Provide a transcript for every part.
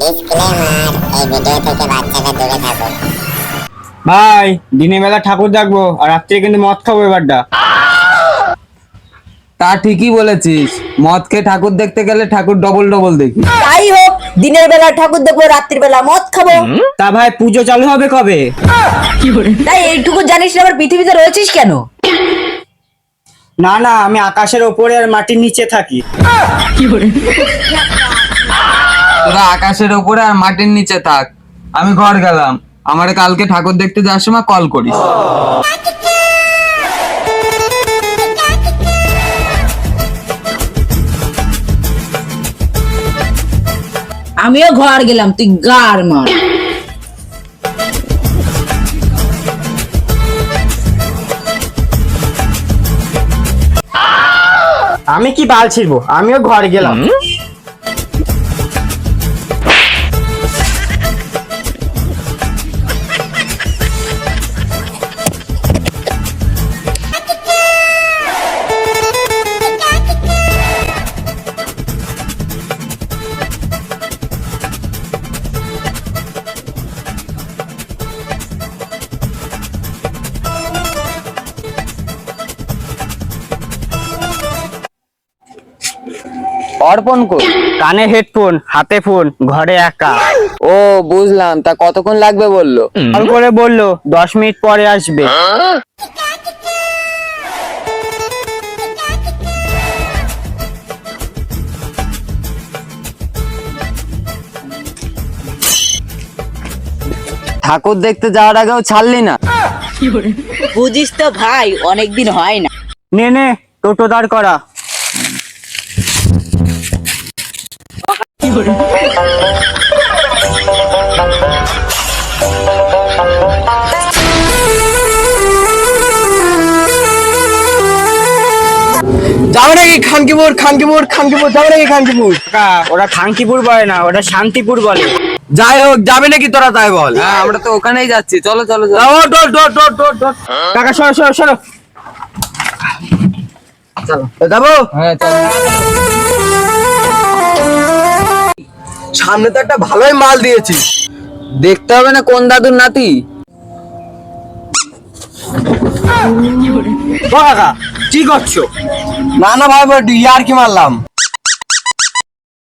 Disclaimer এই video থেকে বাচ্চারা দূরে থাকুন। ভাই দিনের বেলা ঠাকুর দেখব আর রাত্রে কিন্তু মদ খাব এবারটা। তা ঠিকই বলেছিস মদ খেয়ে ঠাকুর দেখতে গেলে ঠাকুর ডবল ডবল দেখি। তাই হোক দিনের বেলা ঠাকুর দেখব রাত্রির বেলা মদ খাব। তা ভাই পুজো চালু হবে কবে? তাই এইটুকু জানিস না আবার পৃথিবীতে রয়েছিস কেন? না না আমি আকাশের ওপরে আর মাটির নিচে থাকি। তোরা আকাশের উপরে আর মাটির নিচে থাক। আমি ঘর গেলাম। আমার কালকে ঠাকুর দেখতে যাওয়ার সময় কল করিস। আমিও ঘর গেলাম তুই গার মার। আমি কি বাল ছিড়বো? আমিও ঘর গেলাম। অর্পণ কর। কানে হেডফোন হাতে ফোন ঘরে একা। ও বুঝলাম। তা কতক্ষণ লাগবে বলল? কল করে বলল দশ মিনিট পরে আসবে। ঠাকুর দেখতে যাওয়ার আগেও ছাড়লি না? বুঝিস তো ভাই অনেকদিন হয় না। নে নে টোটো দাঁড় করা। যাবে নাকি খানকিপুর খানকিপুর খানকিপুর যাবে নাকি খানকিপুর? কাকা ওরা খাঙ্কিপুর বলে না ওটা শান্তিপুর বলে। যাই হোক যাবে নাকি তোরা তাই বল? হ্যাঁ আমরা তো ওখানেই যাচ্ছি। চলো চলো চলো। ও, ডোর, ডোর, ডোর, ডোর, ডোর। কাকা সরো সরো সরো। এ, যাব? হ্যাঁ চলো। সামনে তো একটা ভালোই মাল দিয়েছি। দেখতে হবে না কোন দাদুর নাতি। ও কাকা কি করছ? না না ভাই ইয়ার কি মারলাম।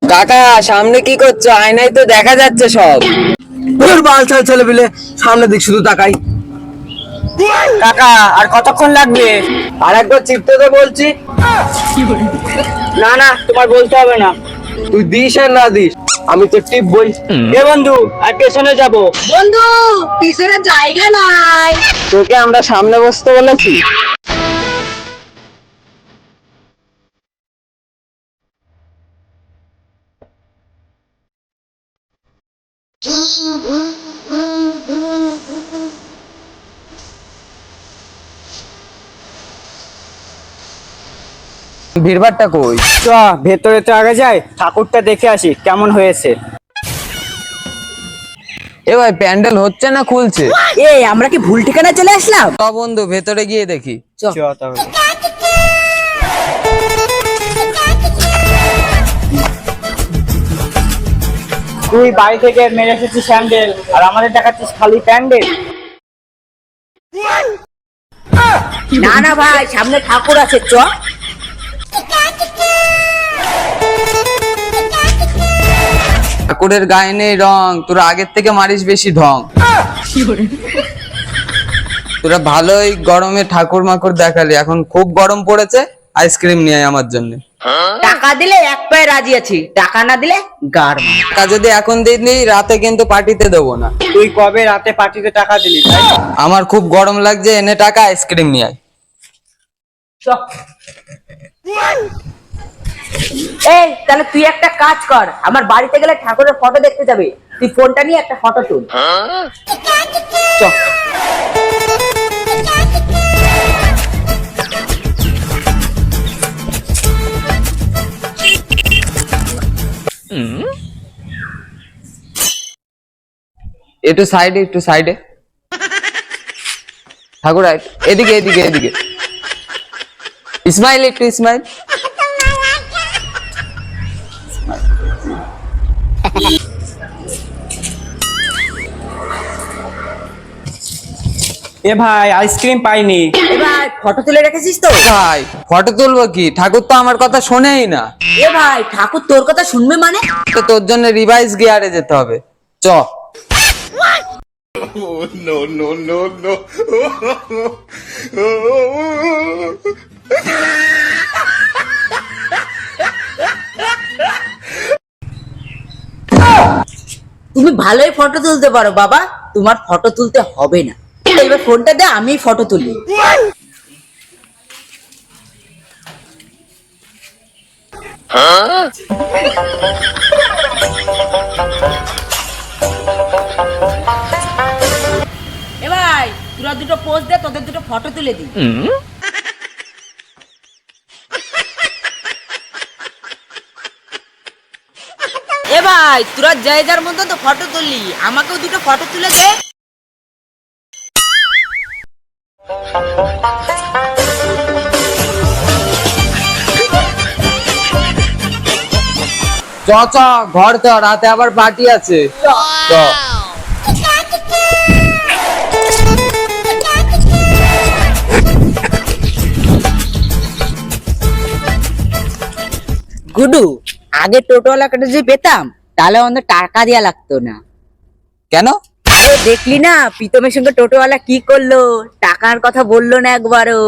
কাকা সামনে কি করছ? আয়নায় তো দেখা যাচ্ছে সব। তোর বাল ছাল ছেলে পেলে সামনে দিক শুধু তাকাই। কাকা আর কতক্ষণ লাগবে? আর একবার চিপতে তো বলছি। না না তোমার বলতে হবে না। তুই দিস আর না দিস। আমি তো টিপ বই। এ বন্ধু আর পেছনে যাব। বন্ধু পিছনে জায়গা নাই। তোকে আমরা সামনে বসতে বলেছি। ভিড়ভাড়টা কই? চ ভেতরে তো আগে যাই ঠাকুরটা দেখে আসি কেমন হয়েছে। এ ভাই প্যান্ডেল হচ্ছে না খুলছে? এই আমরা কি ভুল ঠিকানা চলে আসলাম? চ বন্ধু ভেতরে গিয়ে দেখি। চ। তাহলে। তুই বাড়ি থেকে মেরে এসেছিস স্যান্ডেল আর আমাদের দেখাচ্ছিস খালি প্যান্ডেল। না না ভাই সামনে ঠাকুর আছে চ। ঠাকুরের গায়ে নেই রং তোরা আগের থেকে মারিস বেশি ঢং। তোরা ভালোই গরমে ঠাকুর মাকুর দেখালি এখন খুব গরম পড়েছে আইসক্রিম নিয়ে আমার জন্য। টাকা দিলে এক পায়ে রাজি আছি টাকা না দিলে গার টাকা যদি এখন দিলি রাতে কিন্তু পার্টিতে দেবো না। তুই কবে রাতে পার্টিতে টাকা দিলি আমার খুব গরম লাগছে এনে টাকা আইসক্রিম নিয়ে আয়। চ। এই, তাহলে তুই একটা কাজ কর। আমার বাড়িতে গেলে ঠাকুরের ফটো দেখতে যাবে। তুই ফোনটা নিয়ে একটা ফটো তুল। একটু সাইডে একটু সাইডে ঠাকুর এদিকে এদিকে এদিকে। ইসমাইল একটু ইসমাইল এ ভাই আইসক্রিম পাইনি। এ ভাই ফটো তুলে রেখেছিস তো? ভাই ফটো তুলবো কি? ঠাকুর তো আমার কথা শোনেই না। এ ভাই ঠাকুর তোর কথা শুনবে মানে? তো তোর জন্য রিভাইস গিয়ারে যেতে হবে। চ। তুমি ভালোই ফটো তুলতে পারো বাবা। তোমার ফটো তুলতে হবে না। এবার ফোনটা দে, আমি ফটো তুলি। এ ভাই, তোরা দুটো পোজ দে, তোদের দুটো ফটো তুলে দি এ ভাই, তোরা যাই যার মতো তো ফটো তুললি, আমাকেও দুটো ফটো তুলে দে। চ চ ঘর চ রাতে আবার পার্টি আছে। চ। গুডু আগে টোটোওয়ালাকে যদি পেতাম তাহলে আমাদের টাকা দেওয়া লাগতো না। কেন? দেখলি না? প্রীতমের সঙ্গে টোটোওয়ালা কি করল? টাকার কথা বলল না একবারও।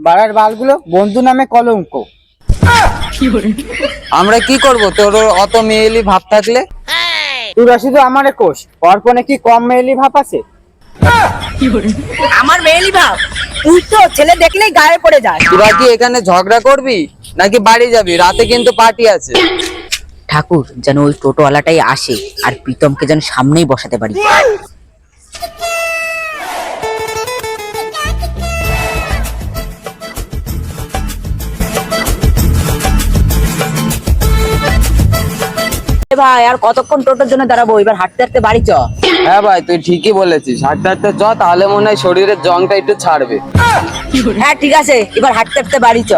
বাড়ার বালগুলো বন্ধু নামে কলঙ্ক। আমরা কি করব? তোর অত মেয়েলি ভাব থাকলে? তোরা শুধু আমারে কোষ। পরপনে কি কম মেয়েলি ভাব আছে? আমার মেয়েলি ভাব? তুই তো ছেলে দেখলেই গায়ে পড়ে যাস। তোরা কি এখানে ঝগড়া করবি? নাকি বাড়ি যাবি? রাতে কিন্তু পার্টি আছে। ঠাকুর যেন ওই টোটোওয়ালাটাই আসে আর প্রীতমকে যেন সামনেই বসাতে পারি। ভাই আর কতক্ষণ টোটোর জন্য দাঁড়াবো? এবার হাঁটতে হাঁটতে বাড়ি চ। হ্যাঁ ভাই তুই ঠিকই বলেছিস। হাঁটতে হাঁটতে চ তাহলে মনে হয় শরীরের জংটা একটু ছাড়বে। হ্যাঁ ঠিক আছে। এবার হাঁটতে হাঁটতে বাড়ি চ।